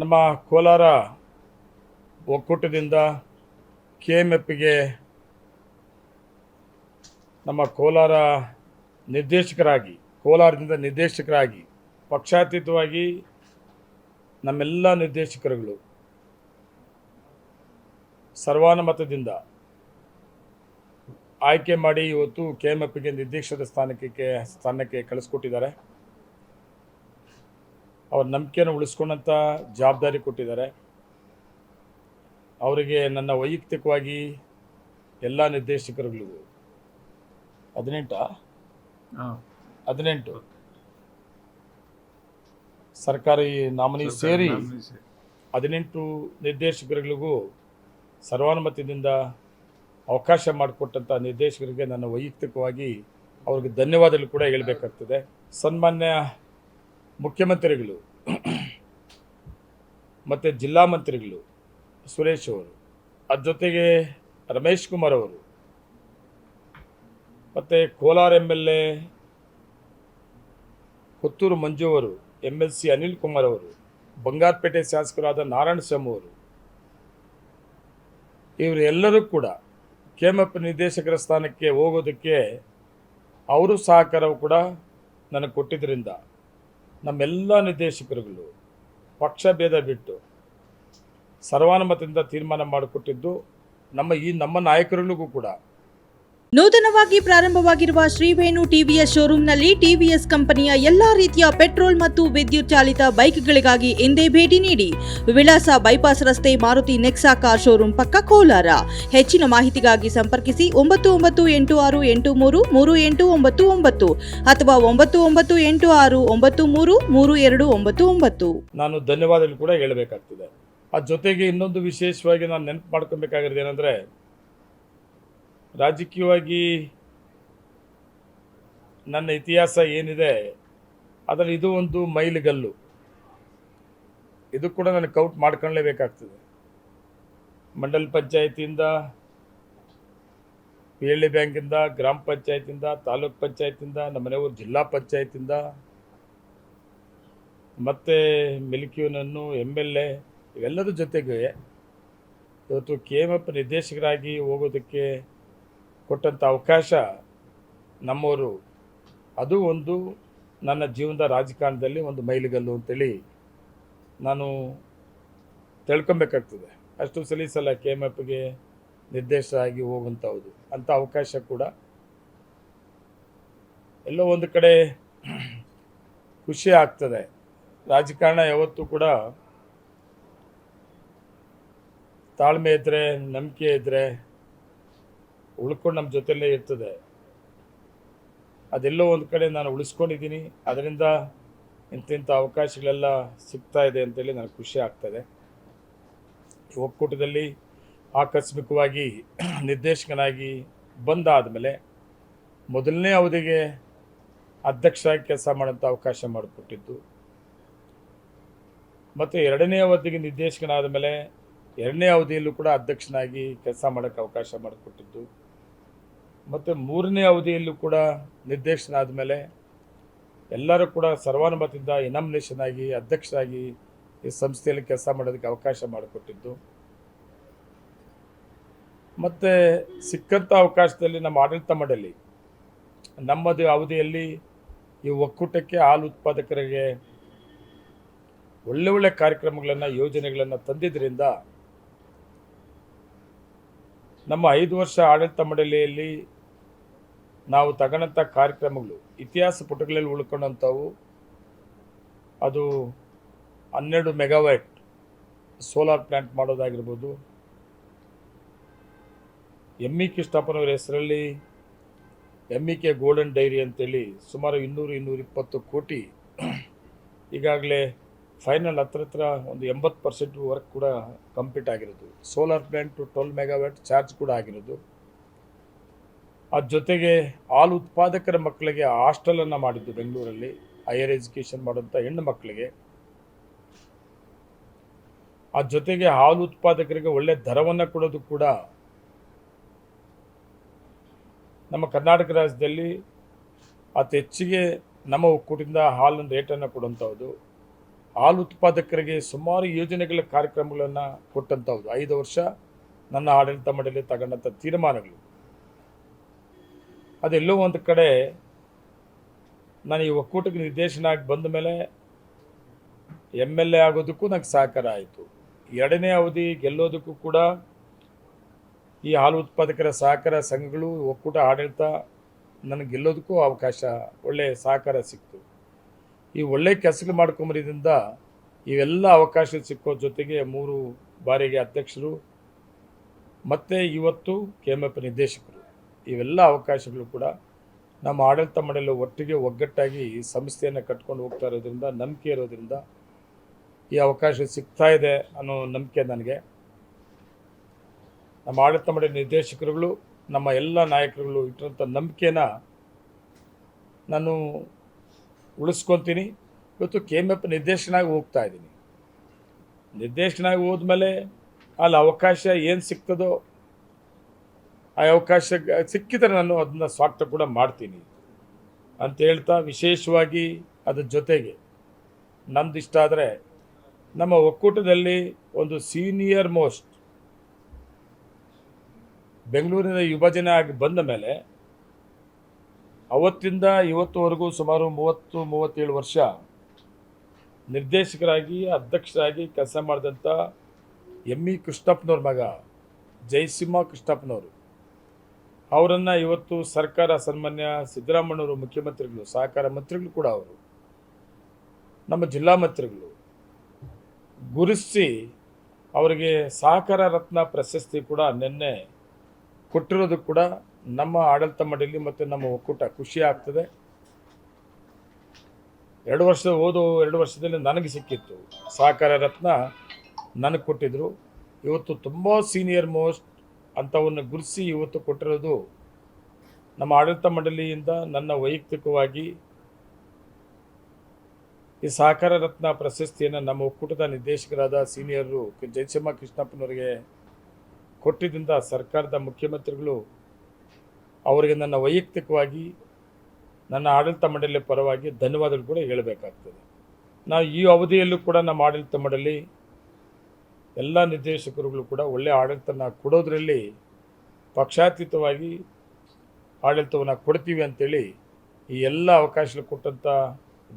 ನಮ್ಮ ಕೋಲಾರ ಒಕ್ಕೂಟದಿಂದ K M ಎಫ್ಗೆ ನಮ್ಮ ಕೋಲಾರ ನಿರ್ದೇಶಕರಾಗಿ, ಕೋಲಾರದಿಂದ ನಿರ್ದೇಶಕರಾಗಿ, ಪಕ್ಷಾತೀತವಾಗಿ ನಮ್ಮೆಲ್ಲ ನಿರ್ದೇಶಕರುಗಳು ಸರ್ವಾನುಮತದಿಂದ ಆಯ್ಕೆ ಮಾಡಿ ಇವತ್ತು ಕೆ ಎಂ ಎಫ್ಗೆ ನಿರ್ದೇಶಕರ ಸ್ಥಾನಕ್ಕೆ ಸ್ಥಾನಕ್ಕೆ ಕಳಿಸ್ಕೊಟ್ಟಿದ್ದಾರೆ. ಅವ್ರ ನಂಬಿಕೆಯನ್ನು ಉಳಿಸ್ಕೊಂಡಂಥ ಜವಾಬ್ದಾರಿ ಕೊಟ್ಟಿದ್ದಾರೆ. ಅವರಿಗೆ ನನ್ನ ವೈಯಕ್ತಿಕವಾಗಿ ಎಲ್ಲ ನಿರ್ದೇಶಕರುಗಳಿಗೂ ಹದಿನೆಂಟ? ಹದಿನೆಂಟು. ಸರ್ಕಾರಿ ನಾಮಿನಿ ಸೇರಿ ಹದಿನೆಂಟು ನಿರ್ದೇಶಕರುಗಳಿಗೂ ಸರ್ವಾನುಮತದಿಂದ ಅವಕಾಶ ಮಾಡಿಕೊಟ್ಟಂಥ ನಿರ್ದೇಶಕರಿಗೆ ನನ್ನ ವೈಯಕ್ತಿಕವಾಗಿ ಅವ್ರಿಗೆ ಧನ್ಯವಾದಗಳು ಕೂಡ ಹೇಳಬೇಕಾಗ್ತದೆ. ಸನ್ಮಾನ್ಯ ಮುಖ್ಯಮಂತ್ರಿಗಳು, ಮತ್ತು ಜಿಲ್ಲಾ ಮಂತ್ರಿಗಳು, ಸುರೇಶ್ ಅವರು ಅದ್ರ ಜೊತೆಗೆ ರಮೇಶ್ ಕುಮಾರ್ ಅವರು, ಮತ್ತು Kolar M L A Puttur Manju ಅವರು M L C Anil Kumar ಅವರು, ಬಂಗಾರಪೇಟೆ ಶಾಸಕರಾದ ನಾರಾಯಣ ಸ್ವಾಮಿ ಅವರು, ಇವರೆಲ್ಲರೂ ಕೂಡ ಕೆಎಂಎಫ್ ನಿರ್ದೇಶಕರ ಸ್ಥಾನಕ್ಕೆ ಹೋಗೋದಕ್ಕೆ ಅವರು ಸಹಕಾರವು ಕೂಡ ನನಗೆ ಕೊಟ್ಟಿದ್ದರಿಂದ ನಮ್ಮೆಲ್ಲ ನಿರ್ದೇಶಕರುಗಳು ಪಕ್ಷ ಭೇದ ಬಿಟ್ಟು ಸರ್ವಾನುಮತದಿಂದ ತೀರ್ಮಾನ ಮಾಡಿಕೊಟ್ಟಿದ್ದು ನಮ್ಮ ಈ ನಮ್ಮ ನಾಯಕರುಗಳಿಗೂ ಕೂಡ ನೂತನವಾಗಿ ಪ್ರಾರಂಭವಾಗಿರುವ ಶ್ರೀವೇಣು ಟಿವಿಎಸ್ ಶೋರೂಮ್ನಲ್ಲಿ ಟಿವಿಎಸ್ ಕಂಪನಿಯ ಎಲ್ಲಾ ರೀತಿಯ ಪೆಟ್ರೋಲ್ ಮತ್ತು ವಿದ್ಯುತ್ ಚಾಲಿತ ಬೈಕ್ಗಳಿಗಾಗಿ ಎಂದೇ ಭೇಟಿ ನೀಡಿ ವಿಳಾಸ ಬೈಪಾಸ್ ರಸ್ತೆ ಮಾರುತಿ ನೆಕ್ಸಾ ಕಾರ್ ಶೋರೂಮ್ ಪಕ್ಕ ಕೋಲಾರ. ಹೆಚ್ಚಿನ ಮಾಹಿತಿಗಾಗಿ ಸಂಪರ್ಕಿಸಿ ಒಂಬತ್ತು ಒಂಬತ್ತು ಎಂಟು ಆರು ಎಂಟು ಮೂರು ಮೂರು ಎಂಟು ಒಂಬತ್ತು ಒಂಬತ್ತು ಅಥವಾ ಒಂಬತ್ತು ಒಂಬತ್ತು ಎಂಟು ಆರು ಒಂಬತ್ತು ಮೂರು ಮೂರು ಎರಡು ಒಂಬತ್ತು ಒಂಬತ್ತು. ನಾನು ಧನ್ಯವಾದಗಳು ಕೂಡ ಹೇಳಬೇಕಾಗ್ತದೆ. ಆ ಜೊತೆಗೆ ಇನ್ನೊಂದು ವಿಶೇಷವಾಗಿ ನಾನು ನೆನಪು ಮಾಡ್ಕೊಬೇಕಾಗಿರೋದು ಏನಂದರೆ ರಾಜಕೀಯವಾಗಿ ನನ್ನ ಇತಿಹಾಸ ಏನಿದೆ, ಅದರಲ್ಲಿ ಇದು ಒಂದು ಮೈಲುಗಲ್ಲು ಇದು ಕೂಡ ನನಗೆ ಕೌಂಟ್ ಮಾಡ್ಕೊಳ್ಳೇಬೇಕಾಗ್ತದೆ ಮಂಡಲ್ ಪಂಚಾಯತಿಯಿಂದ ಪಿ ಎಲ್ ಡಿ ಬ್ಯಾಂಕಿಂದ, ಗ್ರಾಮ ಪಂಚಾಯತಿಂದ ತಾಲೂಕ್ ಪಂಚಾಯತಿಂದ ನಮ್ಮ ಮನೆಯವರು ಜಿಲ್ಲಾ ಪಂಚಾಯತಿಂದ ಮತ್ತು ಮಿಲ್ಕ್ಯೂನನ್ನು ಎಂ ಎಲ್ ಎ ಇವೆಲ್ಲರ ಜೊತೆಗೆ ಇವತ್ತು ಕೆ ಎಂ ಎಫ್ ನಿರ್ದೇಶಕರಾಗಿ ಹೋಗೋದಕ್ಕೆ ಕೊಟ್ಟಂಥ ಅವಕಾಶ ನಮ್ಮವರು. ಅದು ಒಂದು ನನ್ನ ಜೀವನದ ರಾಜಕಾರಣದಲ್ಲಿ ಒಂದು ಮೈಲಿಗಲ್ಲು ಅಂತೇಳಿ ನಾನು ತಿಳ್ಕೊಬೇಕಾಗ್ತದೆ. ಅಷ್ಟು ಸಲೀಸಲ್ಲ ಕೆ ಎಂ ಎಫ್ಗೆ ನಿರ್ದೇಶ ಆಗಿ ಹೋಗುವಂಥವ್ದು ಅಂಥ ಅವಕಾಶ ಕೂಡ ಎಲ್ಲೋ ಒಂದು ಕಡೆ ಖುಷಿ ಆಗ್ತದೆ. ರಾಜಕಾರಣ ಯಾವತ್ತೂ ಕೂಡ ತಾಳ್ಮೆ ಇದ್ದರೆ ನಂಬಿಕೆ ಇದ್ದರೆ ಉಳ್ಕೊಂಡು ನಮ್ಮ ಜೊತೆಲೇ ಇರ್ತದೆ. ಅದೆಲ್ಲೋ ಒಂದು ಕಡೆ ನಾನು ಉಳಿಸ್ಕೊಂಡಿದ್ದೀನಿ. ಅದರಿಂದ ಇಂತಿಂಥ ಅವಕಾಶಗಳೆಲ್ಲ ಸಿಗ್ತಾ ಇದೆ ಅಂತೇಳಿ ನನಗೆ ಖುಷಿ ಆಗ್ತದೆ. ಒಕ್ಕೂಟದಲ್ಲಿ ಆಕಸ್ಮಿಕವಾಗಿ ನಿರ್ದೇಶಕನಾಗಿ ಬಂದಾದ ಮೇಲೆ ಮೊದಲನೇ ಅವಧಿಗೆ ಅಧ್ಯಕ್ಷರಾಗಿ ಕೆಲಸ ಮಾಡೋಂಥ ಅವಕಾಶ ಮಾಡಿಕೊಟ್ಟಿದ್ದು. ಮತ್ತು ಎರಡನೇ ಅವಧಿಗೆ ನಿರ್ದೇಶಕನಾದ ಮೇಲೆ ಎರಡನೇ ಅವಧಿಯಲ್ಲೂ ಕೂಡ ಅಧ್ಯಕ್ಷನಾಗಿ ಕೆಲಸ ಮಾಡೋಕ್ಕೆ ಅವಕಾಶ ಮಾಡಿಕೊಟ್ಟಿದ್ದು. ಮತ್ತು ಮೂರನೇ ಅವಧಿಯಲ್ಲೂ ಕೂಡ ನಿರ್ದೇಶನ ಆದಮೇಲೆ ಎಲ್ಲರೂ ಕೂಡ ಸರ್ವಾನುಮತದಿಂದ ಇನಾಮಿನೇಷನ್ ಆಗಿ ಅಧ್ಯಕ್ಷರಾಗಿ ಈ ಸಂಸ್ಥೆಯಲ್ಲಿ ಕೆಲಸ ಮಾಡೋದಕ್ಕೆ ಅವಕಾಶ ಮಾಡಿಕೊಟ್ಟಿದ್ದು. ಮತ್ತು ಸಿಕ್ಕಂಥ ಅವಕಾಶದಲ್ಲಿ ನಮ್ಮ ಆಡಳಿತ ಮಂಡಳಿ ನಮ್ಮದು ಅವಧಿಯಲ್ಲಿ ಈ ಒಕ್ಕೂಟಕ್ಕೆ ಹಾಲು ಉತ್ಪಾದಕರಿಗೆ ಒಳ್ಳೆ ಒಳ್ಳೆ ಕಾರ್ಯಕ್ರಮಗಳನ್ನು, ಯೋಜನೆಗಳನ್ನು ತಂದಿದ್ದರಿಂದ ನಮ್ಮ ಐದು ವರ್ಷ ಆಡಳಿತ ಮಂಡಳಿಯಲ್ಲಿ ನಾವು ತಗೊಂಡಂಥ ಕಾರ್ಯಕ್ರಮಗಳು, ಇತಿಹಾಸ ಪುಟಗಳಲ್ಲಿ ಉಳ್ಕೊಂಡಂಥವು ಅದು ಹನ್ನೆರಡು ಮೆಗಾವ್ಯಾಟ್ ಸೋಲಾರ್ ಪ್ಲ್ಯಾಂಟ್ ಮಾಡೋದಾಗಿರ್ಬೋದು. ಎಂ ಇ ಕೃಷ್ಣಪ್ಪನವರ ಹೆಸರಲ್ಲಿ M E K golden dairy ಅಂತೇಳಿ ಸುಮಾರು ಇನ್ನೂರು ಇನ್ನೂರ ಇಪ್ಪತ್ತು ಕೋಟಿ ಈಗಾಗಲೇ ಫೈನಲ್ ಹತ್ರ ಹತ್ರ ಒಂದು ಎಂಬತ್ತು ಪರ್ಸೆಂಟ್ ವರ್ಕ್ ಕೂಡ ಕಂಪ್ಲೀಟ್ ಆಗಿರೋದು. Solar plant twelve megawatt charge ಕೂಡ ಆಗಿರೋದು. ಅದ್ರ ಜೊತೆಗೆ ಹಾಲು ಉತ್ಪಾದಕರ ಮಕ್ಕಳಿಗೆ ಹಾಸ್ಟೆಲನ್ನು ಮಾಡಿದ್ದು ಬೆಂಗಳೂರಲ್ಲಿ ಹೈಯರ್ ಎಜುಕೇಷನ್ ಮಾಡುವಂಥ ಹೆಣ್ಣು ಮಕ್ಕಳಿಗೆ. ಆ ಜೊತೆಗೆ ಹಾಲು ಉತ್ಪಾದಕರಿಗೆ ಒಳ್ಳೆ ದರವನ್ನು ಕೊಡೋದು ಕೂಡ ನಮ್ಮ ಕರ್ನಾಟಕ ರಾಜ್ಯದಲ್ಲಿ ಅತಿ ಹೆಚ್ಚಿಗೆ ನಮ್ಮ ಒಕ್ಕೂಟದಿಂದ ಹಾಲಿನ ರೇಟನ್ನು ಕೊಡುವಂಥದ್ದು ಹಾಲು ಉತ್ಪಾದಕರಿಗೆ ಸುಮಾರು ಯೋಜನೆಗಳ ಕಾರ್ಯಕ್ರಮಗಳನ್ನು ಕೊಟ್ಟಂಥದ್ದು ಐದು ವರ್ಷ ನನ್ನ ಆಡಳಿತ ಮಂಡಳಿ ತಗೊಂಡಂಥ ತೀರ್ಮಾನಗಳು. ಅದೆಲ್ಲೋ ಒಂದು ಕಡೆ ನಾನು ಈ ಒಕ್ಕೂಟಕ್ಕೆ ನಿರ್ದೇಶನ ಆಗಿ ಬಂದ ಮೇಲೆ ಎಂ ಎಲ್ ಎ ಆಗೋದಕ್ಕೂ ನನಗೆ ಸಹಕಾರ ಆಯಿತು. ಎರಡನೇ ಅವಧಿ ಗೆಲ್ಲೋದಕ್ಕೂ ಕೂಡ ಈ ಹಾಲು ಉತ್ಪಾದಕರ ಸಹಕಾರ ಸಂಘಗಳು, ಒಕ್ಕೂಟ, ಆಡಳಿತ ನನಗೆ ಗೆಲ್ಲೋದಕ್ಕೂ ಅವಕಾಶ ಒಳ್ಳೆಯ ಸಹಕಾರ ಸಿಕ್ತು. ಈ ಒಳ್ಳೆಯ ಕೆಲಸಗಳು ಮಾಡ್ಕೊಂಬರಿದ್ರಿಂದ ಇವೆಲ್ಲ ಅವಕಾಶ ಸಿಕ್ಕೋ ಜೊತೆಗೆ ಮೂರು ಬಾರಿಗೆ ಅಧ್ಯಕ್ಷರು ಮತ್ತು ಇವತ್ತು ಕೆ ಎಂ ಎಫ್ ನಿರ್ದೇಶಕರು. ಇವೆಲ್ಲ ಅವಕಾಶಗಳು ಕೂಡ ನಮ್ಮ ಆಡಳಿತ ಮಂಡಳಿ ಒಟ್ಟಿಗೆ ಒಗ್ಗಟ್ಟಾಗಿ ಈ ಸಂಸ್ಥೆಯನ್ನು ಕಟ್ಕೊಂಡು ಹೋಗ್ತಾ ಇರೋದ್ರಿಂದ, ನಂಬಿಕೆ ಇರೋದ್ರಿಂದ ಈ ಅವಕಾಶ ಸಿಗ್ತಾ ಇದೆ ಅನ್ನೋ ನಂಬಿಕೆ ನನಗೆ. ನಮ್ಮ ಆಡಳಿತ ಮಂಡಳಿ ನಿರ್ದೇಶಕರುಗಳು, ನಮ್ಮ ಎಲ್ಲ ನಾಯಕರುಗಳು ಇಟ್ಟಿರೋಂಥ ನಂಬಿಕೆನ ನಾನು ಉಳಿಸ್ಕೊತೀನಿ. ಇವತ್ತು ಕೆ ಎಂ ಎಫ್ ನಿರ್ದೇಶನಾಗಿ ಹೋಗ್ತಾ ಇದ್ದೀನಿ. ನಿರ್ದೇಶನಾಗಿ ಹೋದ್ಮೇಲೆ ಅಲ್ಲಿ ಅವಕಾಶ ಏನು ಸಿಗ್ತದೋ ಆ ಅವಕಾಶ ಸಿಕ್ಕಿದರೆ ನಾನು ಅದನ್ನ ಸ್ವಾಗತ ಕೂಡ ಮಾಡ್ತೀನಿ ಅಂತ ಹೇಳ್ತಾ ವಿಶೇಷವಾಗಿ ಅದ್ರ ಜೊತೆಗೆ ನಮ್ದು ಇಷ್ಟ ಆದರೆ ನಮ್ಮ ಒಕ್ಕೂಟದಲ್ಲಿ ಒಂದು ಸೀನಿಯರ್ ಮೋಸ್ಟ್ ಬೆಂಗಳೂರಿನ ವಿಭಜನೆ ಆಗಿ ಬಂದ ಮೇಲೆ ಅವತ್ತಿಂದ ಇವತ್ತುವರೆಗೂ ಸುಮಾರು ಮೂವತ್ತು, ಮೂವತ್ತೇಳು ವರ್ಷ ನಿರ್ದೇಶಕರಾಗಿ, ಅಧ್ಯಕ್ಷರಾಗಿ ಕೆಲಸ ಮಾಡಿದಂಥ ಎಂ ಇ ಕೃಷ್ಣಪ್ಪನವ್ರ ಮಗ, ಜಯಸಿಂಹ ಕೃಷ್ಣಪ್ಪನವರು. ಅವರನ್ನು ಇವತ್ತು ಸರ್ಕಾರ ಸನ್ಮಾನ್ಯ ಸಿದ್ದರಾಮಣ್ಣವರು ಮುಖ್ಯಮಂತ್ರಿಗಳು, ಸಹಕಾರ ಮಂತ್ರಿಗಳು ಕೂಡ ಅವರು, ನಮ್ಮ ಜಿಲ್ಲಾ ಮಂತ್ರಿಗಳು ಗುರುಸಿ ಅವರಿಗೆ ಸಹಕಾರ ರತ್ನ ಪ್ರಶಸ್ತಿ ಕೂಡ ನಿನ್ನೆ ಕೊಟ್ಟಿರೋದು ಕೂಡ ನಮ್ಮ ಆಡಳಿತ ಮಂಡಳಿ ಮತ್ತು ನಮ್ಮ ಒಕ್ಕೂಟ ಖುಷಿ ಆಗ್ತದೆ. ಎರಡು ವರ್ಷ ಓದು ಎರಡು ವರ್ಷದಲ್ಲಿ ನನಗೆ ಸಿಕ್ಕಿತ್ತು. ಸಹಕಾರ ರತ್ನ ನನಗೆ ಕೊಟ್ಟಿದ್ದರು ಇವತ್ತು ತುಂಬ ಸೀನಿಯರ್ ಮೋಸ್ಟ್ ಅಂಥವನ್ನು ಗುರುಸಿ ಇವತ್ತು ಕೊಟ್ಟಿರೋದು ನಮ್ಮ ಆಡಳಿತ ಮಂಡಳಿಯಿಂದ ನನ್ನ ವೈಯಕ್ತಿಕವಾಗಿ ಈ ಸಹಕಾರ ರತ್ನ ಪ್ರಶಸ್ತಿಯನ್ನು ನಮ್ಮ ಒಕ್ಕೂಟದ ನಿರ್ದೇಶಕರಾದ ಸೀನಿಯರು ಜಯಸಿಂಹ ಕೃಷ್ಣಪ್ಪನವರಿಗೆ ಕೊಟ್ಟಿದ್ದರಿಂದ ಸರ್ಕಾರದ ಮುಖ್ಯಮಂತ್ರಿಗಳು, ಅವರಿಗೆ ನನ್ನ ವೈಯಕ್ತಿಕವಾಗಿ ನನ್ನ ಆಡಳಿತ ಮಂಡಳಿಯ ಪರವಾಗಿ ಧನ್ಯವಾದಗಳು ಕೂಡ ಹೇಳಬೇಕಾಗ್ತದೆ. ನಾವು ಈ ಅವಧಿಯಲ್ಲೂ ಕೂಡ ನಮ್ಮ ಆಡಳಿತ ಮಂಡಳಿ ಎಲ್ಲ ನಿರ್ದೇಶಕರುಗಳು ಕೂಡ ಒಳ್ಳೆಯ ಆಡಳಿತನ ಕೊಡೋದರಲ್ಲಿ ಪಕ್ಷಾತೀತವಾಗಿ ಆಡಳಿತವನ್ನು ಕೊಡ್ತೀವಿ ಅಂತೇಳಿ ಈ ಎಲ್ಲ ಅವಕಾಶಗಳು ಕೊಟ್ಟಂಥ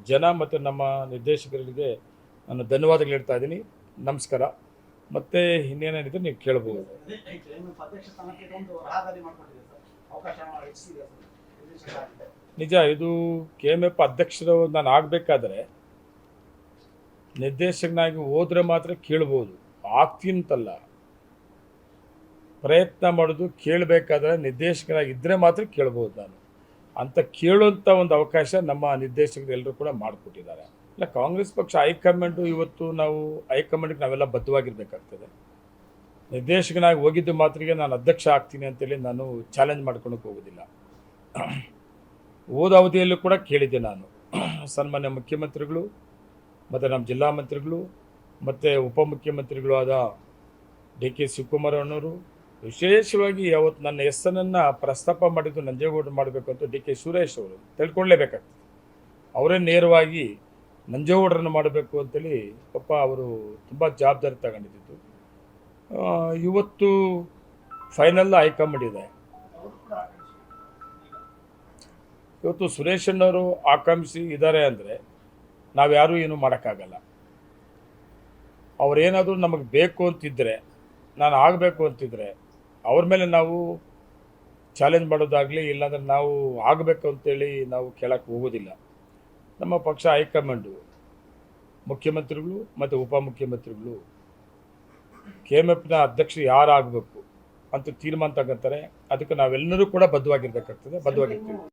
ಜನ ಮತ್ತು ನಮ್ಮ ನಿರ್ದೇಶಕರಿಗೆ ನಾನು ಧನ್ಯವಾದಗಳು ಹೇಳ್ತಾ ಇದ್ದೀನಿ. ನಮಸ್ಕಾರ. ಮತ್ತು ಇನ್ನೇನೇನಿದೆ ನೀವು ಕೇಳಬಹುದು ನಿಜ, ಇದು ಕೆ ಎಂ ಎಫ್ ಅಧ್ಯಕ್ಷರು ನಾನು ಆಗಬೇಕಾದ್ರೆ ನಿರ್ದೇಶಕನಾಗಿ ಹೋದರೆ ಮಾತ್ರ ಕೇಳ್ಬೋದು. ಆಗ್ತೀನಂತಲ್ಲ ಪ್ರಯತ್ನ ಮಾಡೋದು, ಕೇಳಬೇಕಾದ್ರೆ ನಿರ್ದೇಶಕನಾಗಿದ್ದರೆ ಮಾತ್ರ ಕೇಳ್ಬೋದು ನಾನು. ಅಂತ ಕೇಳುವಂಥ ಒಂದು ಅವಕಾಶ ನಮ್ಮ ನಿರ್ದೇಶಕರು ಎಲ್ಲರೂ ಕೂಡ ಮಾಡಿಕೊಟ್ಟಿದ್ದಾರೆ. ಇಲ್ಲ, ಕಾಂಗ್ರೆಸ್ ಪಕ್ಷ ಹೈಕಮಾಂಡು ಇವತ್ತು ನಾವು, ಹೈಕಮಾಂಡ್ಗೆ ನಾವೆಲ್ಲ ಬದ್ಧವಾಗಿರ್ಬೇಕಾಗ್ತದೆ. ನಿರ್ದೇಶಕನಾಗಿ ಹೋಗಿದ್ದು ಮಾತ್ರಿಗೆ ನಾನು ಅಧ್ಯಕ್ಷ ಆಗ್ತೀನಿ ಅಂತೇಳಿ ನಾನು ಚಾಲೆಂಜ್ ಮಾಡ್ಕೊಳಕ್ಕೆ ಹೋಗೋದಿಲ್ಲ. ಹೋದ ಅವಧಿಯಲ್ಲೂ ಕೂಡ ಕೇಳಿದ್ದೆ ನಾನು. ಸನ್ಮಾನ್ಯ ಮುಖ್ಯಮಂತ್ರಿಗಳು, ಮತ್ತು ನಮ್ಮ ಜಿಲ್ಲಾ ಮಂತ್ರಿಗಳು ಮತ್ತು ಉಪಮುಖ್ಯಮಂತ್ರಿಗಳು ಆದ ಡಿ ಕೆ ಶಿವಕುಮಾರ್ ಅಣ್ಣವರು ವಿಶೇಷವಾಗಿ ಅವತ್ತು ನನ್ನ ಹೆಸರನ್ನು ಪ್ರಸ್ತಾಪ ಮಾಡಿದ್ದು ನಂಜೇಗೌಡರು ಮಾಡಬೇಕು ಅಂತ ಡಿ ಕೆ ಸುರೇಶ್ ಅವರು ತಿಳ್ಕೊಳ್ಳೇಬೇಕಾಗ್ತದೆ. ಅವರೇ ನೇರವಾಗಿ ನಂಜೇಗೌಡರನ್ನು ಮಾಡಬೇಕು ಅಂತೇಳಿ ಪಾಪ ಅವರು ತುಂಬ ಜವಾಬ್ದಾರಿ ತಗೊಂಡಿದ್ದು. ಇವತ್ತು ಫೈನಲ್ ಹೈಕಮಾಂಡ್ ಇದೆ. ಇವತ್ತು ಸುರೇಶಣ್ಣವರು ಆಕಾಂಕ್ಷಿ ಇದ್ದಾರೆ ಅಂದರೆ ನಾವು ಯಾರೂ ಏನೂ ಮಾಡೋಕ್ಕಾಗಲ್ಲ. ಅವರೇನಾದರೂ ನಮಗೆ ಬೇಕು ಅಂತಿದ್ದರೆ ನಾನು ಆಗಬೇಕು ಅಂತಿದ್ದರೆ ಅವ್ರ ಮೇಲೆ ನಾವು ಚಾಲೆಂಜ್ ಮಾಡೋದಾಗಲಿ, ಇಲ್ಲಾಂದರೆ ನಾವು ಆಗಬೇಕು ಅಂತೇಳಿ ನಾವು ಕೇಳಕ್ಕೆ ಹೋಗೋದಿಲ್ಲ. ನಮ್ಮ ಪಕ್ಷ ಹೈಕಮಾಂಡು, ಮುಖ್ಯಮಂತ್ರಿಗಳು ಮತ್ತು ಉಪಮುಖ್ಯಮಂತ್ರಿಗಳು ಕೆ ಎಂ ಎಫ್ನ ಅಧ್ಯಕ್ಷರು ಯಾರು ಆಗಬೇಕು ಅಂತ ತೀರ್ಮಾನ ತಗೊಂತಾರೆ, ಅದಕ್ಕೆ ನಾವೆಲ್ಲರೂ ಕೂಡ ಬದ್ಧವಾಗಿರ್ಬೇಕಾಗ್ತದೆ, ಬದ್ಧವಾಗಿರ್ತೀವಿ.